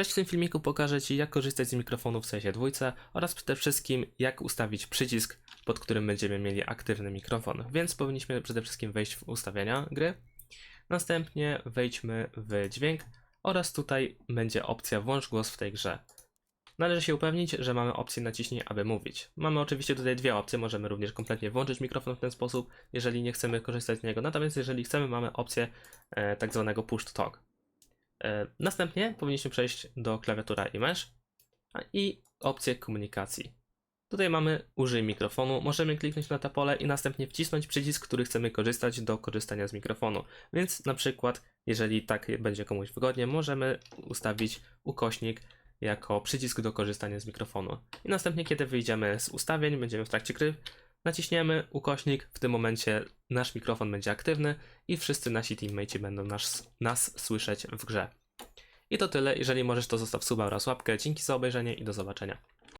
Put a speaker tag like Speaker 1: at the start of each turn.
Speaker 1: Cześć, w tym filmiku pokażę Ci jak korzystać z mikrofonu w sensie dwójce oraz przede wszystkim jak ustawić przycisk, pod którym będziemy mieli aktywny mikrofon. Więc powinniśmy przede wszystkim wejść w ustawienia gry. Następnie wejdźmy w dźwięk oraz tutaj będzie opcja włącz głos w tej grze. Należy się upewnić, że mamy opcję naciśnij, aby mówić. Mamy oczywiście tutaj dwie opcje, możemy również kompletnie włączyć mikrofon w ten sposób, jeżeli nie chcemy korzystać z niego, natomiast jeżeli chcemy, mamy opcję e, tak zwanego push to talk. E, Następnie powinniśmy przejść do klawiatura i mysz i opcję komunikacji. Tutaj mamy użyj mikrofonu, możemy kliknąć na to pole i następnie wcisnąć przycisk, który chcemy korzystać do korzystania z mikrofonu. Więc na przykład, jeżeli tak będzie komuś wygodnie, możemy ustawić ukośnik jako przycisk do korzystania z mikrofonu. I następnie, kiedy wyjdziemy z ustawień, będziemy w trakcie gry, naciśniemy ukośnik, w tym momencie nasz mikrofon będzie aktywny i wszyscy nasi teammates będą nas, nas słyszeć w grze. I to tyle, jeżeli możesz to zostaw suba oraz łapkę, dzięki za obejrzenie i do zobaczenia.